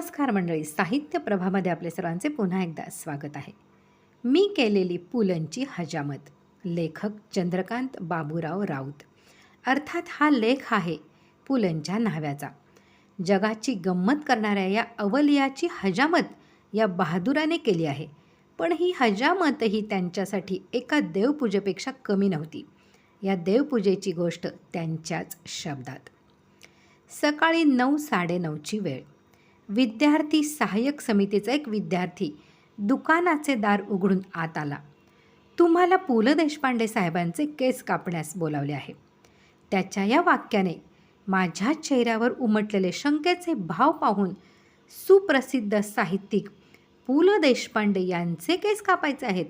नमस्कार मंडळी साहित्य प्रभामध्ये आपले सर्वांचे पुन्हा एकदा स्वागत आहे. मी केलेली पुलंची हजामत लेखक चंद्रकांत बाबूराव राऊत. अर्थात हा लेख आहे पुलंच्या न्हाव्याचा. जगाची गंमत करणाऱ्या या अवलियाची हजामत या बहादुराने केली आहे. पण ही हजामतही त्यांच्यासाठी एका देवपूजेपेक्षा कमी नव्हती. या देवपूजेची गोष्ट त्यांच्याच शब्दात. सकाळी नऊ साडेनऊची वेळ. विद्यार्थी सहाय्यक समितीचा एक विद्यार्थी दुकानाचे दार उघडून आत आला. तुम्हाला पु ल देशपांडे साहेबांचे केस कापण्यास बोलावले आहे. त्याच्या या वाक्याने माझ्या चेहऱ्यावर उमटलेले शंकेचे भाव पाहून सुप्रसिद्ध साहित्यिक पु ल देशपांडे यांचे केस कापायचे आहेत.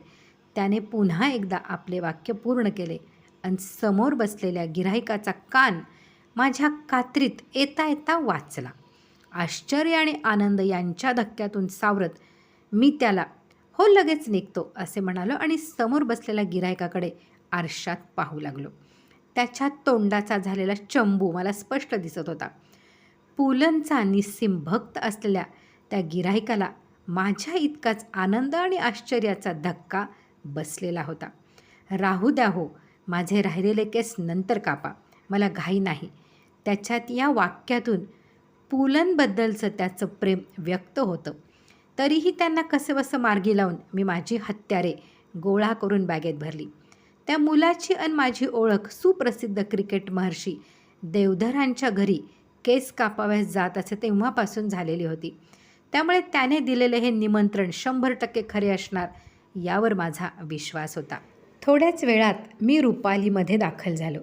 त्याने पुन्हा एकदा आपले वाक्य पूर्ण केले आणि समोर बसलेल्या गिऱ्हाईकाचा कान माझ्या कात्रीत येता येता वाचला. आश्चर्य आणि आनंद यांच्या धक्क्यातून सावरत मी त्याला हो लगेच निघतो असे म्हणालो आणि समोर बसलेल्या गिरायकाकडे आरशात पाहू लागलो. त्याच्या तोंडाचा झालेला चंबू मला स्पष्ट दिसत होता. पुलंचा निस्सीम भक्त असलेल्या त्या गिराहिकाला माझ्या इतकाच आनंद आणि आश्चर्याचा धक्का बसलेला होता. राहू द्या हो माझे राहिलेले केस नंतर कापा मला घाई नाही. त्याच्यात या वाक्यातून पुलंबद्दलचं त्याचं प्रेम व्यक्त होतं. तरीही त्यांना कसंबसं मार्गी लावून मी माझी हत्यारे गोळा करून बॅगेत भरली. त्या मुलाची अन माझी ओळख सुप्रसिद्ध क्रिकेट महर्षी देवधरांच्या घरी केस कापाव्यास जात असे तेव्हापासून झालेली होती. त्यामुळे त्याने दिलेले हे निमंत्रण शंभर टक्के खरे असणार यावर माझा विश्वास होता. थोड्याच वेळात मी रुपालीमध्ये दाखल झालो.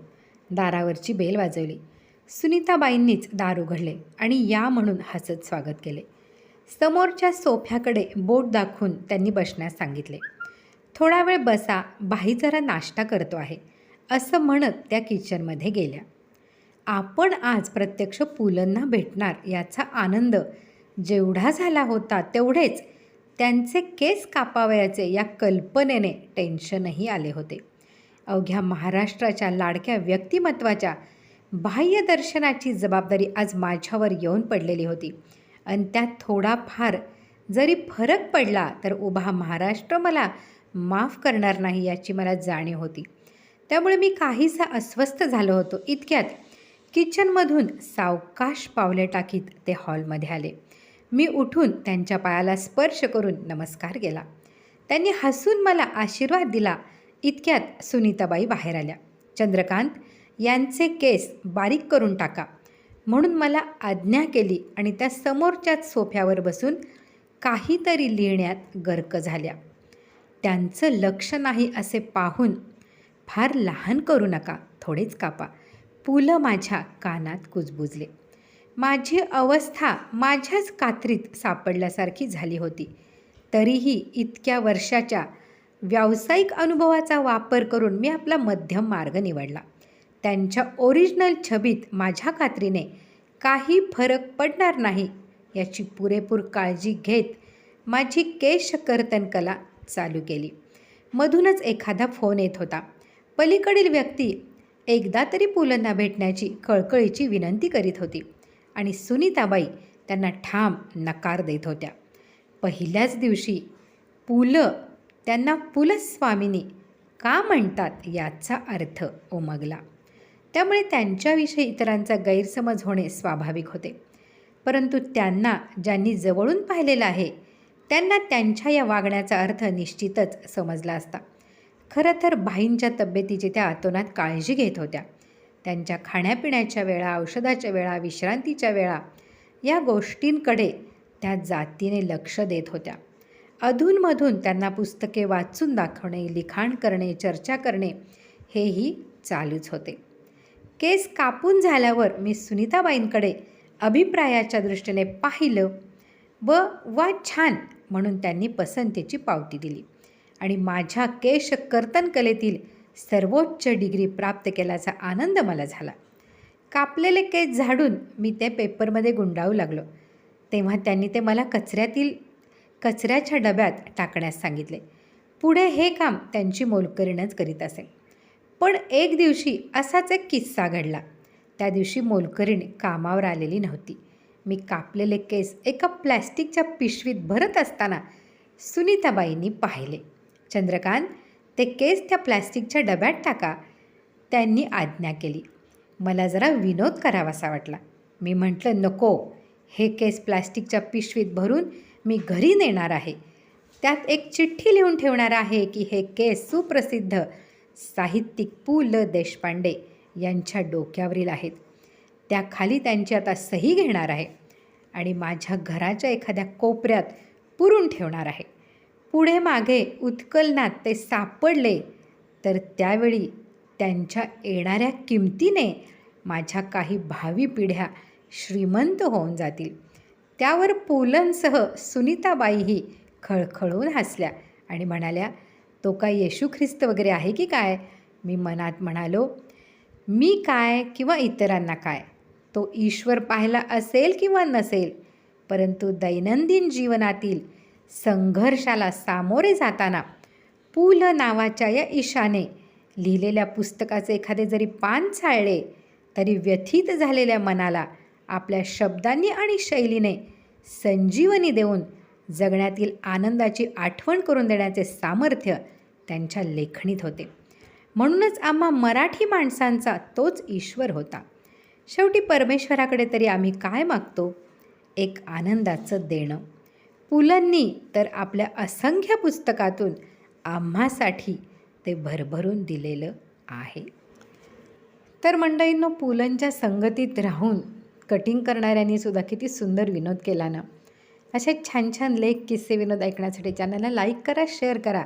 दारावरची बेल वाजवली. सुनीताबाईंनीच दार उघडले आणि या म्हणून हसत स्वागत केले. समोरच्या सोफ्याकडे बोट दाखवून त्यांनी बसण्यास सांगितले. थोडा वेळ बसा बाई जरा नाश्ता करतो आहे असं म्हणत त्या किचनमध्ये गेल्या. आपण आज प्रत्यक्ष पुलंना भेटणार याचा आनंद जेवढा झाला होता तेवढेच त्यांचे केस कापावयाचे या कल्पनेने टेन्शनही आले होते. अवघ्या महाराष्ट्राच्या लाडक्या व्यक्तिमत्वाच्या बाह्य दर्शनाची जबाबदारी आज माझ्यावर येऊन पडलेली होती. आणि त्यात थोडाफार जरी फरक पडला तर उभा महाराष्ट्र मला माफ करणार नाही याची मला जाणीव होती. त्यामुळे मी काहीसा अस्वस्थ झालो होतो. इतक्यात किचनमधून सावकाश पावले टाकीत ते हॉलमध्ये आले. मी उठून त्यांच्या पायाला स्पर्श करून नमस्कार केला. त्यांनी हसून मला आशीर्वाद दिला. इतक्यात सुनीताबाई बाहेर आल्या. चंद्रकांत यांचे केस बारीक करून टाका. म्हणून मला आज्ञा केली आणि त्या समोरच्याच सोफ्यावर बसून काहीतरी लिहिण्यात गर्क झाल्या. त्यांचं लक्ष नाही असे पाहून फार लहान करू नका थोडेच कापा. पुलं माझ्या कानात कुजबुजले. माझी अवस्था माझ्याच कात्रीत सापडल्यासारखी झाली होती. तरीही इतक्या वर्षाच्या व्यावसायिक अनुभवाचा वापर करून मी आपला मध्यम मार्ग निवडला. त्यांच्या ओरिजिनल छबीत माझ्या खात्रीने काही फरक पडणार नाही याची पुरेपूर काळजी घेत माझी केशकर्तन कला चालू केली. मधूनच एखादा फोन येत होता. पलीकडील व्यक्ती एकदा तरी पुलंना भेटण्याची कळकळीची विनंती करीत होती आणि सुनीताबाई त्यांना ठाम नकार देत होत्या. पहिल्याच दिवशी पुलं त्यांना पुलस्वामिनी का म्हणतात याचा अर्थ उमगला. त्यामुळे त्यांच्याविषयी इतरांचा गैरसमज होणे स्वाभाविक होते. परंतु त्यांना ज्यांनी जवळून पाहिलेलं आहे त्यांना त्यांच्या या वागण्याचा अर्थ निश्चितच समजला असता. खरं तर बाईंच्या तब्येतीची त्या अतोनात काळजी घेत होत्या. त्यांच्या खाण्यापिण्याच्या वेळा औषधाच्या वेळा विश्रांतीच्या वेळा या गोष्टींकडे त्या जातीने लक्ष देत होत्या. अधूनमधून त्यांना पुस्तके वाचून दाखवणे लिखाण करणे चर्चा करणे हेही चालूच होते. केस कापून झाल्यावर मी सुनीताबाईंकडे अभिप्रायाच्या दृष्टीने पाहिलं व वा छान म्हणून त्यांनी पसंतीची पावती दिली. आणि माझ्या केश कर्तन कलेतील सर्वोच्च डिग्री प्राप्त केल्याचा आनंद मला झाला. कापलेले केस झाडून मी ते पेपरमध्ये गुंडाळू लागलो. तेव्हा त्यांनी ते मला कचऱ्यातील कचऱ्याच्या डब्यात टाकण्यास सांगितले. पुढे हे काम त्यांची मोलकरीणच करीत असेल पण एक दिवशी असाच एक किस्सा घडला. त्या दिवशी मोलकरीण कामावर आलेली नव्हती. मी कापलेले केस एका प्लॅस्टिकच्या पिशवीत भरत असताना सुनीताबाईंनी पाहिले. चंद्रकांत ते केस त्या प्लॅस्टिकच्या डब्यात टाका. त्यांनी आज्ञा केली. मला जरा विनोद करावासा वाटला. मी म्हटलं नको. हे केस प्लॅस्टिकच्या पिशवीत भरून मी घरी नेणार आहे. त्यात एक चिठ्ठी लिहून ठेवणार आहे की हे केस सुप्रसिद्ध साहित्यिक पु. ल. देशपांडे यांच्या डोक्यावरील आहेत. त्याखाली त्यांची आता सही घेणार आहे आणि माझ्या घराच्या एखाद्या कोपऱ्यात पुरून ठेवणार आहे. पुढे मागे उत्कलनात ते सापडले तर त्यावेळी त्यांच्या येणाऱ्या किमतीने माझ्या काही भावी पिढ्या श्रीमंत होऊन जातील. त्यावर पुलंसह सुनीताबाईही खळखळून हसल्या आणि म्हणाल्या तो काय येशू ख्रिस्त वगैरे आहे की काय? मी मनात म्हणालो मी काय किंवा इतरांना काय? तो ईश्वर पाहिला असेल किंवा नसेल परंतु दैनंदिन जीवनातील संघर्षाला सामोरे जाताना पु ल नावाच्या या ईशाने लिहिलेल्या पुस्तकाचे एखादे जरी पान चाळले तरी व्यथित झालेल्या मनाला आपल्या शब्दांनी आणि शैलीने संजीवनी देऊन जगण्यातील आनंदाची आठवण करून देण्याचे सामर्थ्य त्यांच्या लेखणीत होते. म्हणूनच आम्हा मराठी माणसांचा तोच ईश्वर होता. शेवटी परमेश्वराकडे तरी आम्ही काय मागतो? एक आनंदाचं देणं. पुलंनी तर आपल्या असंख्य पुस्तकातून आम्हासाठी ते भरभरून दिलेलं आहे. तर मंडळींनो पुलंच्या संगतीत राहून कटिंग करणाऱ्यांनी सुद्धा किती सुंदर विनोद केला ना. असे छान छान लेख किस्से विनोद ऐकण्यासाठी चॅनलला लाईक करा शेअर करा.